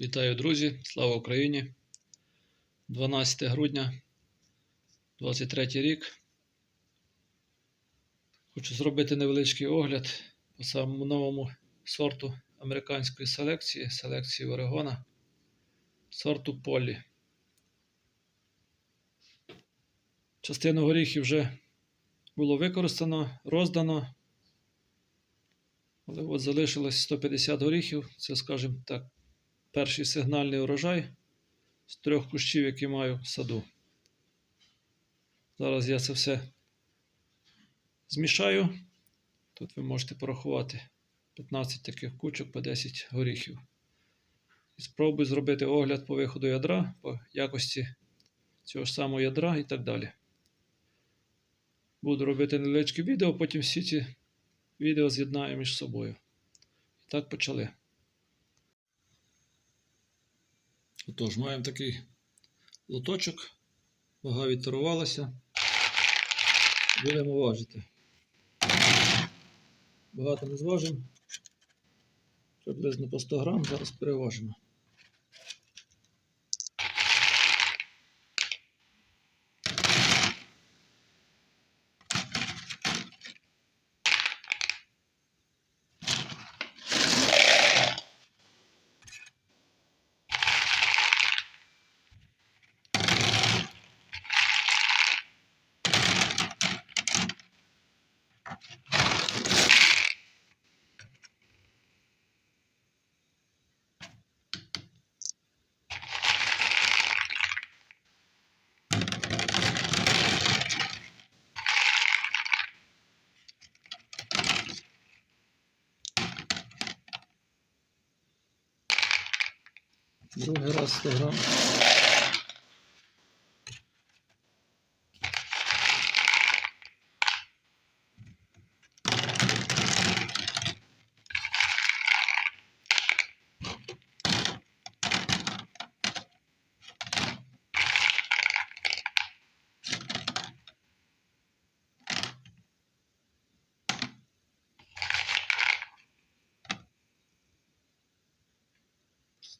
Вітаю, друзі! Слава Україні! 12 грудня 23 рік. Хочу зробити невеличкий огляд по самому новому сорту американської селекції, селекції Орегона, сорту Полі. Частину горіхів вже було використано, роздано. Але от залишилось 150 горіхів. Це, скажімо так, перший сигнальний урожай з трьох кущів, які маю в саду. Зараз я це все змішаю. Тут ви можете порахувати 15 таких кучок по 10 горіхів. І спробую зробити огляд по виходу ядра, по якості цього ж самого ядра і так далі. Буду робити невеличке відео, потім всі ці відео з'єднаю між собою. І так почали. Отож, маємо такий лоточок, вага відторувалася. Будемо важити. Багато не зважимо. Приблизно по 100 грам, зараз переважимо. Другий раз 100 грам.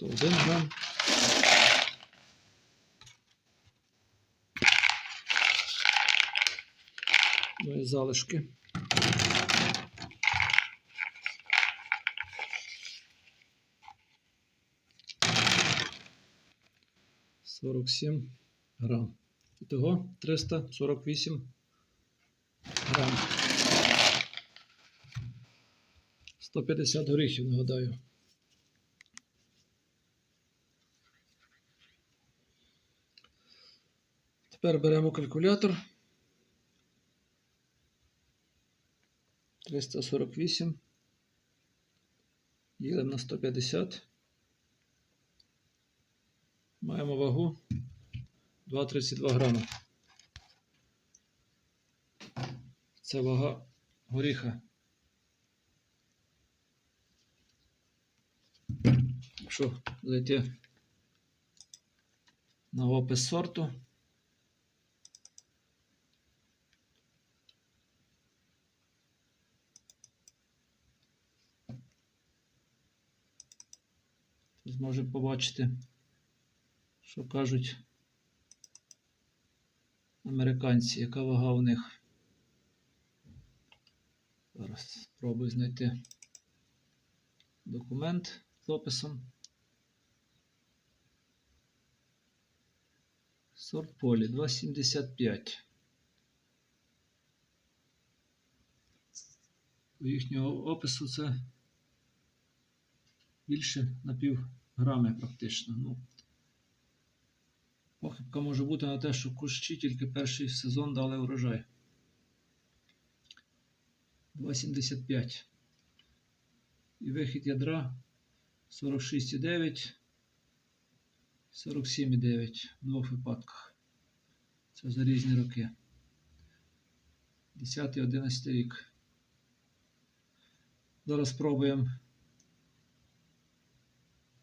Сто один грам. Ну і залишки. Сорок сім грам. Ітого 348 грам. 150 горіхів, нагадаю. Тепер беремо калькулятор. 348. Ділимо на 150. Маємо вагу 2,32 грама. Це вага горіха. Якщо зайти на опис сорту. Зможемо побачити, що кажуть американці, яка вага у них. Зараз спробую знайти документ з описом. Сорт полі 2,75. У їхнього опису це більше на пів грами практично. Ну, Похибка може бути на те, що кущі тільки перший сезон дали урожай. 2,75. І вихід ядра 46,9, 47,9 в двох випадках. Це за різні роки. 10-11 рік. Зараз спробуємо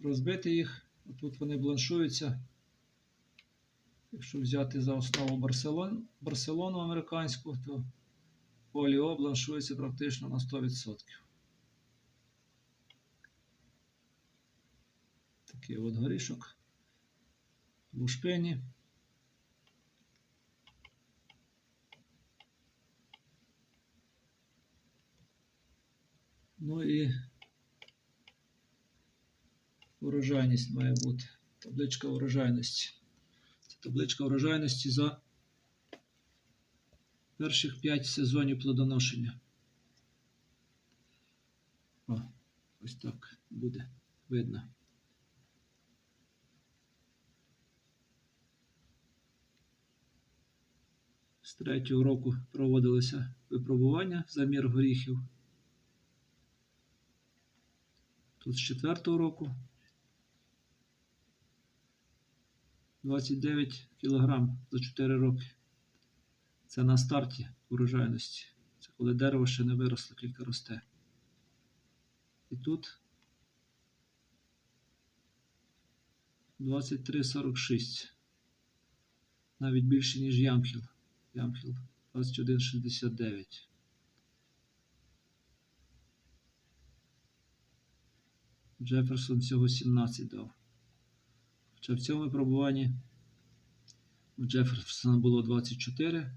розбити їх. Тут вони бланшуються. Якщо взяти за основу Барселон, Барселону американську, то поліо бланшується практично на 100%. Такий от горішок. В. Ну і урожайність має бути. Табличка урожайності. Це табличка урожайності за перших 5 сезонів плодоношення. О, ось так буде видно. З третього року проводилися випробування замір горіхів. Тут з четвертого року 29 кг за 4 роки. Це на старті урожайності. Це коли дерево ще не виросло, тільки росте. І тут 23,46. Навіть більше, ніж ямхіл. Ямхіл 21,69. Джеферсон всього 17 дав. Хоча в цьому випробуванні у Джеферсона було 24.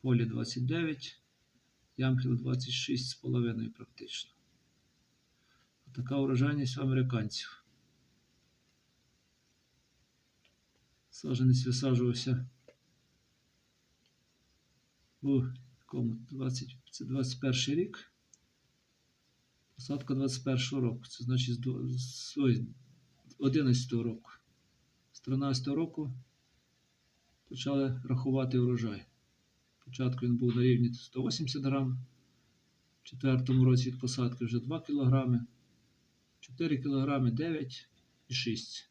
Полі 29, Ямхіл 26,5 практично. Така урожайність у американців. Саджанець висаджувався у якому 20, це 21 рік. Посадка 21 року. Це значить з до- з 11 року. З 13 року почали рахувати урожай. Спочатку він був на рівні 180 грам. В четвертому році від посадки вже 2 кг. 4 кг 9 і 6.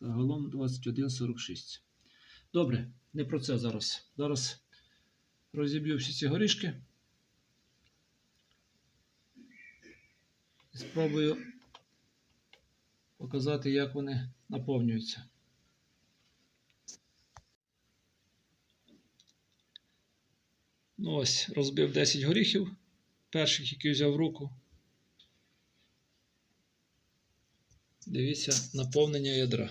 Загалом 21,46. Добре, не про це зараз. Зараз розіб'ю всі ці горішки. Спробую показати, як вони наповнюються. Ну ось, розбив 10 горіхів, перших, які взяв в руку. Дивіться наповнення ядра.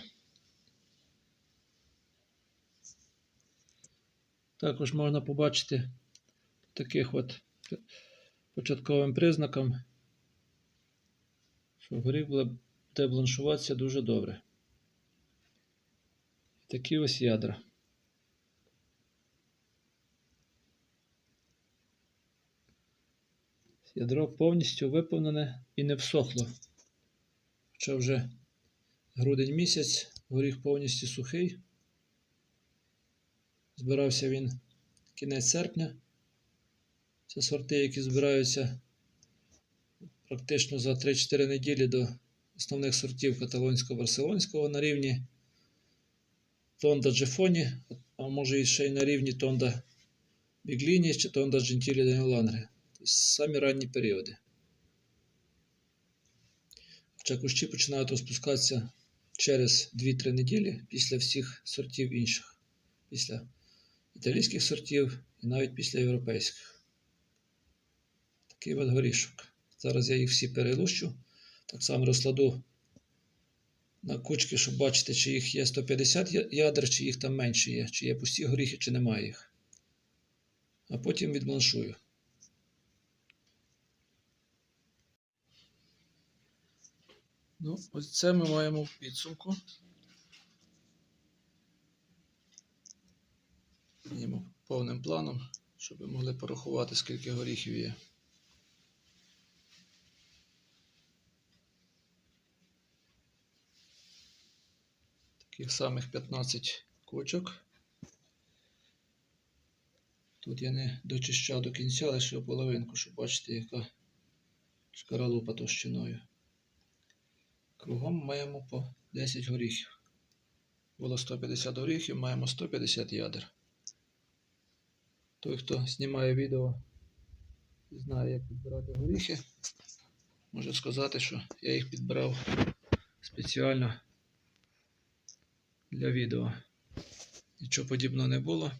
Також можна побачити таких от початковим признакам, буде буде бланшуватися дуже добре. Такі ось ядра. Ядро повністю виповнене і не всохло. Хоча вже грудень місяць, горіх повністю сухий. Збирався він кінець серпня. Це сорти, які збираються практично за 3-4 неділі до основних сортів каталонсько-барселонського на рівні Тонда Джефоні, а може і ще й на рівні Тонда Бігліні чи Тонда Джентілі Данілангре. Тобто самі ранні періоди. Хоча кущі починають розпускатися через 2-3 неділі після всіх сортів інших, після італійських сортів і навіть після європейських. Такий от горішок. Зараз я їх всі перелущу. Так само розкладу на кучки, щоб бачити, чи їх є 150 ядер, чи їх там менше є, чи є пусті горіхи, чи немає їх. А потім відбланшую. Ну, ось це ми маємо в підсумку. Повним планом, щоб ви могли порахувати, скільки горіхів є. Таких самих 15 кучок. Тут я не дочищав до кінця, лише половинку, щоб бачити, яка шкаралупа товщиною. Кругом маємо по 10 горіхів. Було 150 горіхів, маємо 150 ядер. Той, хто знімає відео і знає, як підбирати горіхи, може сказати, що я їх підбирав спеціально для відео. Нічого подібного не було.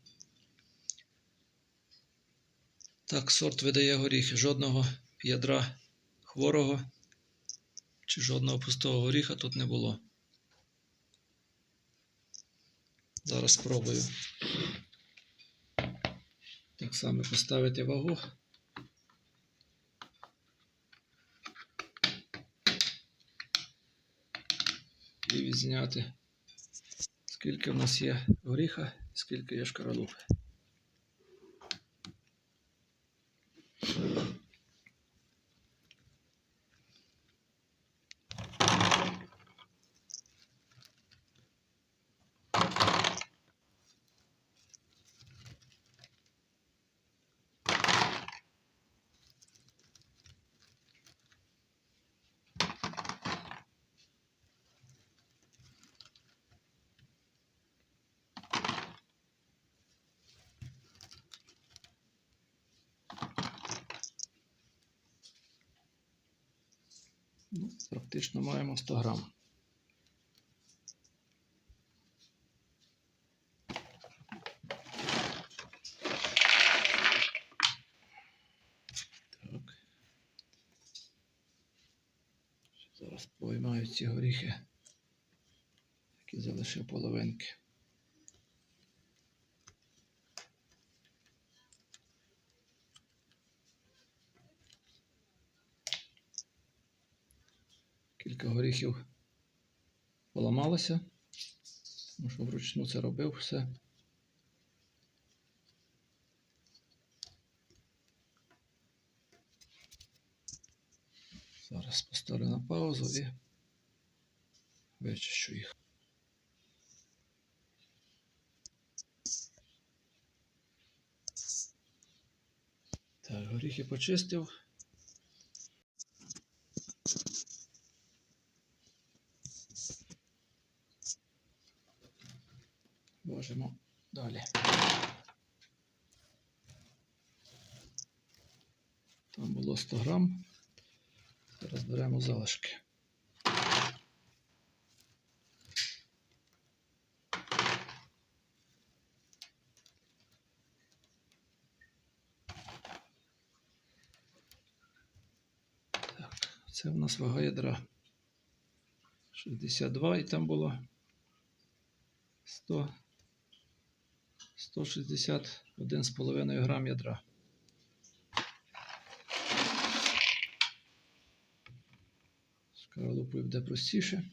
Так, сорт видає горіхи. Жодного ядра хворого чи жодного пустого горіха тут не було. Зараз спробую так само поставити вагу. І відзняти, скільки в нас є горіха, скільки є шкаралупи. Ну, практично маємо 100 грам. Зараз поймаю ці горіхи, які залишив половинки. Кілька горіхів поламалося, тому що вручну це робив все. Зараз поставлю на паузу і вичищу їх. Так, горіхи почистив. 300 грам. Розберемо беремо залишки. Це у нас вага ядра 62 і там було 100, 161,5 грам ядра. Шкаралупою де простіше.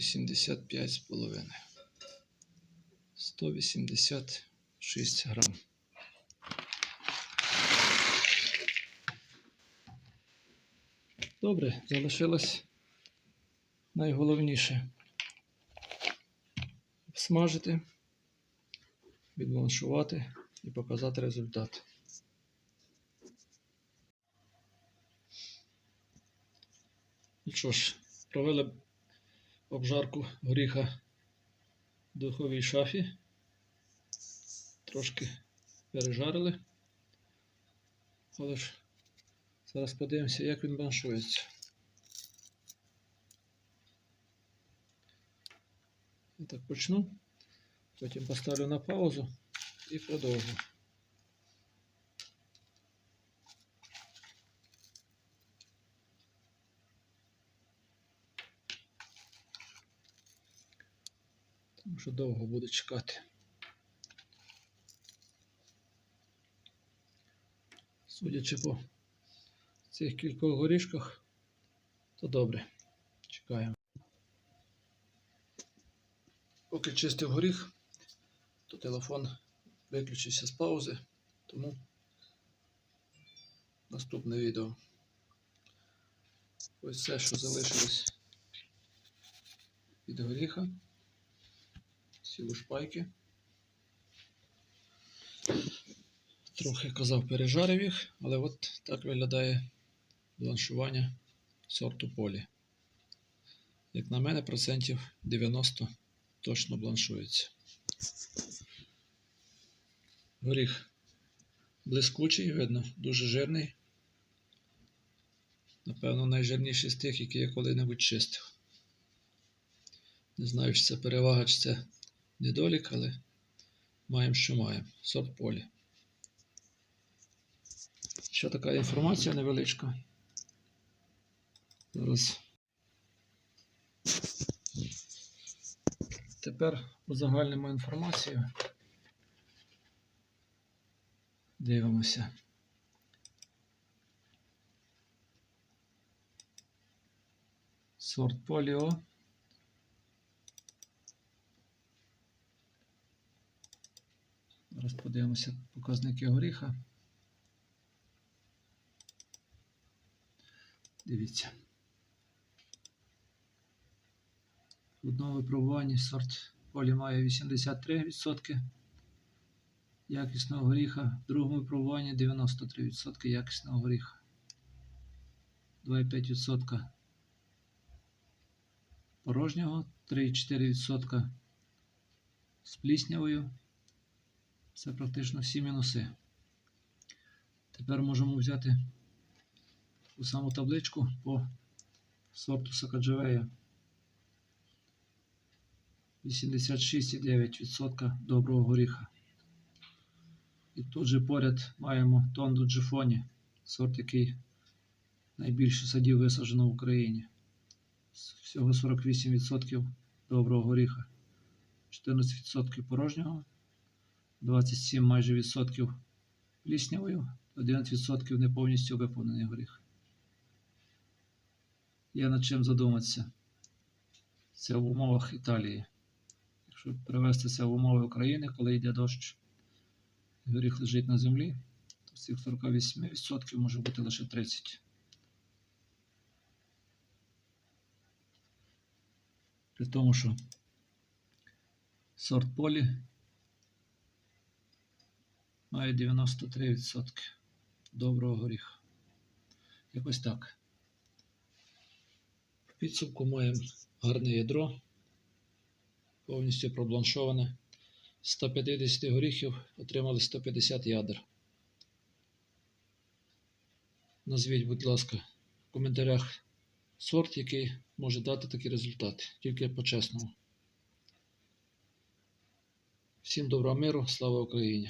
185,5. 186 грам. Добре, залишилось найголовніше смажити, відмалшувати і показати результат. Ну що ж, провели обжарку горіха в духовій шафі. Трошки пережарили. Але ж зараз подивимося, як він бланшується. Я так почну. Потім поставлю на паузу і продовжу. Що довго буду чекати. Судячи по цих кількох горішках, то добре. Чекаємо. Поки чистив горіх, то телефон виключився з паузи, тому наступне відео. Ось все, що залишилось від горіха. Ці лушпайки. Трохи казав, пережарив їх, але от так виглядає бланшування сорту полі. Як на мене, процентів 90 точно бланшується. Горіх блискучий, видно, дуже жирний. Напевно, найжирніший з тих, які я коли-небудь чистив. Не знаю, чи це перевага, чи це недолік, але маємо, що маємо. Сорт полі. Ще така інформація невеличка. Зараз. Тепер узагальнимо інформацію. Дивимося. Сорт поліо. Зараз подивимося показники горіха. Дивіться. В одному випробуванні сорт полі має 83% якісного горіха, в другому випробуванні 93% якісного горіха. 2,5% порожнього, 3,4% з пліснявою. Це практично всі мінуси. Тепер можемо взяти ту саму табличку по сорту Сакаджавея. 86,9% доброго горіха. І тут же поряд маємо тонду Джифоні, сорт, який найбільше садів висаджено в Україні. Всього 48% доброго горіха, 14% порожнього, 27 майже відсотків пліснявою, 11% не повністю виповнений горіх. Є над чим задуматися. Це в умовах Італії. Якщо перевести це в умови України, коли йде дощ, горіх лежить на землі, то з цих 48% може бути лише 30%. При тому, що сорт полі має 93% доброго горіха. Якось так. В підсумку маємо гарне ядро, повністю пробланшоване. 150 горіхів отримали 150 ядер. Назвіть, будь ласка, в коментарях сорт, який може дати такі результати, тільки по-чесному. Всім доброго миру, слава Україні!